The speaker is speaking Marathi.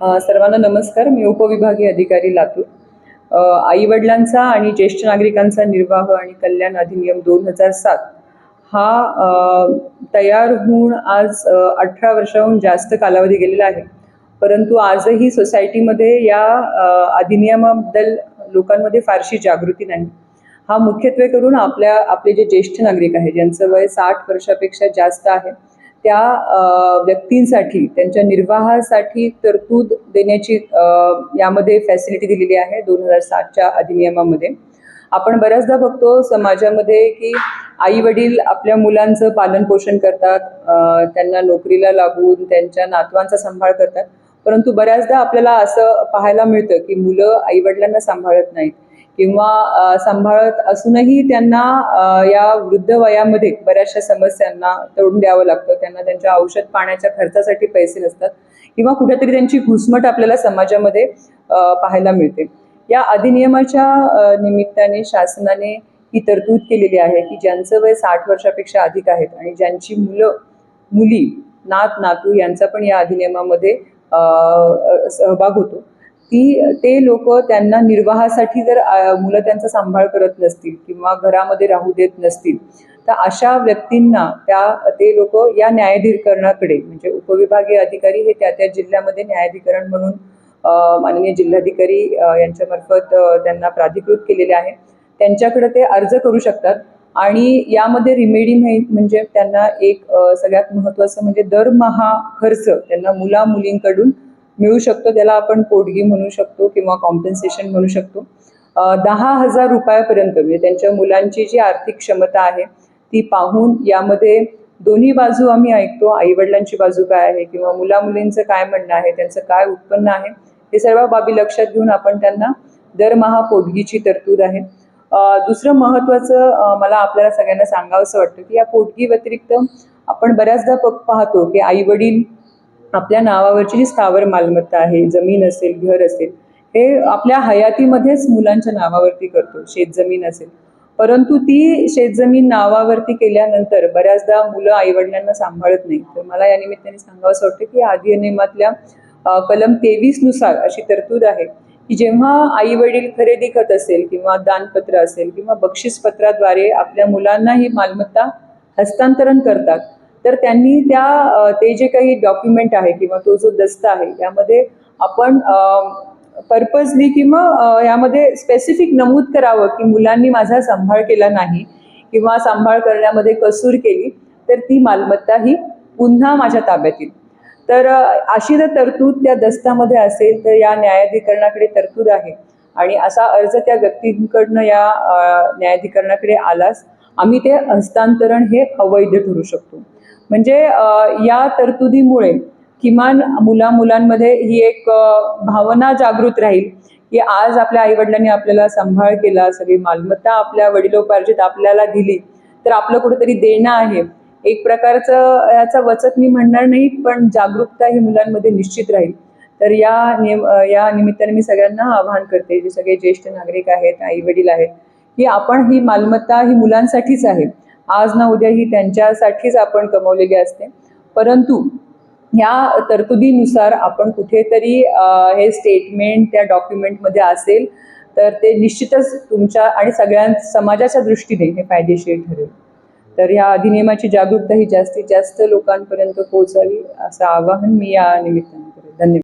सर्वांना नमस्कार. मी उपविभागीय अधिकारी लातूर. आई वडिलांचा आणि ज्येष्ठ नागरिकांचा निर्वाह आणि कल्याण अधिनियम दोन हजार सात हा तयार होऊन आज अठरा वर्षाहून जास्त कालावधी गेलेला आहे. परंतु आजही सोसायटीमध्ये या अधिनियमाबद्दल लोकांमध्ये फारशी जागृती नाही. हा मुख्यत्वे करून आपल्या आपले जे ज्येष्ठ नागरिक आहे ज्यांचं वय साठ वर्षापेक्षा जास्त आहे त्या व्यक्तींसाठी त्यांच्या निर्वाहासाठी तरतूद देण्याची यामध्ये फॅसिलिटी दिलेली आहे दोन हजार सातच्या अधिनियमामध्ये. आपण बऱ्याचदा बघतो समाजामध्ये की आई वडील आपल्या मुलांचं पालन पोषण करतात त्यांना नोकरीला लागून त्यांच्या नातवांचा सांभाळ करतात. परंतु बऱ्याचदा आपल्याला असं पाहायला मिळतं की मुलं आई वडिलांना सांभाळत नाहीत. किंवा सांभाळत असूनही त्यांना या वृद्ध वयामध्ये बऱ्याचशा समस्यांना तोंड द्यावं लागतं. त्यांना त्यांच्या औषध पाण्याच्या खर्चासाठी पैसे नसतात किंवा कुठेतरी त्यांची घुसमट आपल्याला समाजामध्ये पाहायला मिळते. या अधिनियमाच्या निमित्ताने शासनाने ही तरतूद केलेली आहे की ज्यांचं वय साठ वर्षापेक्षा अधिक आहेत आणि ज्यांची मुलं मुली नात नातू यांचा पण या अधिनियमामध्ये अ, सहभाग होतो. ती ते लोक त्यांना निर्वाहासाठी जर मुलं त्यांचा सांभाळ करत नसतील किंवा घरामध्ये राहू देत नसतील तर अशा व्यक्तींना त्या ते लोक या न्यायाधिकरणाकडे म्हणजे उपविभागीय अधिकारी हे त्या त्या जिल्ह्यामध्ये न्यायाधिकरण म्हणून माननीय जिल्हाधिकारी यांच्यामार्फत त्यांना प्राधिकृत केलेले आहे. त्यांच्याकडे ते अर्ज करू शकतात आणि यामध्ये रिमेडी म्हणजे त्यांना एक सगळ्यात महत्त्वाचं म्हणजे दरमहा खर्च त्यांना मुला मुलींकडून मिळू शकतो त्याला आपण पोटगी म्हणू शकतो किंवा कॉम्पन्सेशन म्हणू शकतो. दहा हजार रुपयापर्यंत म्हणजे त्यांच्या मुलांची जी आर्थिक क्षमता आहे ती पाहून यामध्ये दोन्ही बाजू आम्ही ऐकतो. आईवडिलांची बाजू काय आहे किंवा मुला मुलींचं काय म्हणणं आहे त्यांचं काय उत्पन्न आहे हे सर्व बाबी लक्षात घेऊन आपण त्यांना दरमहा पोटगीची तरतूद आहे. दुसरं महत्त्वाचं मला आपल्याला सगळ्यांना सांगावंसं वाटतं की या पोटगी व्यतिरिक्त आपण बऱ्याचदा प- पाहतो की आई वडील आपल्या नावावरची जी स्थावर मालमत्ता आहे जमीन असेल घर असेल हे आपल्या हयातीमध्येच मुलांच्या नावावरती करतो शेतजमीन असेल. परंतु ती शेतजमीन नावावरती केल्यानंतर बऱ्याचदा मुलं आईवडिलांना सांभाळत नाही तर मला या निमित्ताने सांगावंसं वाटतं की या अधिनियमातल्या कलम तेवीसनुसार अशी तरतूद आहे की जेव्हा आई वडील खरेदी खत असेल किंवा दानपत्र असेल किंवा बक्षीसपत्राद्वारे आपल्या मुलांना ही मालमत्ता हस्तांतरण करतात तर त्यांनी त्या ते जे काही डॉक्युमेंट आहे किंवा तो जो दस्ता आहे यामध्ये आपण पर्पजली किंवा यामध्ये स्पेसिफिक नमूद करावं की मुलांनी माझा सांभाळ केला नाही किंवा सांभाळ करण्यामध्ये कसूर केली तर ती मालमत्ता ही पुन्हा माझ्या ताब्यात येईल तर अशी जर तरतूद त्या दस्तामध्ये असेल तर या न्यायाधिकरणाकडे तरतूद आहे. आणि असा अर्ज त्या व्यक्तींकडनं या न्यायाधिकरणाकडे आलास आम्ही ते हस्तांतरण हे अवैध ठरू शकतो. म्हणजे या तरतुदीमुळे किमान मुला मुलांमध्ये ही एक भावना जागृत राहील की आज आपल्या आईवडिलांनी आपल्याला सांभाळ केला सगळी मालमत्ता आपल्या वडिलोपार्जित आपल्याला दिली तर आपलं कुठेतरी देणं आहे. एक प्रकारचं याचा वचक मी म्हणणार नाही पण जागरूकता ही मुलांमध्ये निश्चित राहील. तर या नियम या निमित्ताने मी सगळ्यांना आवाहन करते जे सगळे ज्येष्ठ नागरिक आहेत आई वडील आहेत की आपण ही मालमत्ता ही मुलांसाठीच आहे. आज ना उद्या ही त्यांच्यासाठीच आपण कमवलेली असते. परंतु ह्या तरतुदीनुसार आपण कुठेतरी हे स्टेटमेंट त्या डॉक्युमेंटमध्ये असेल तर ते निश्चितच तुमच्या आणि सगळ्या समाजाच्या दृष्टीने हे फायदेशीर ठरेल. तर या अधिनियमाची जागरूकता ही जास्तीत जास्त लोकांपर्यंत पोहोचावी असं आवाहन मी या निमित्ताने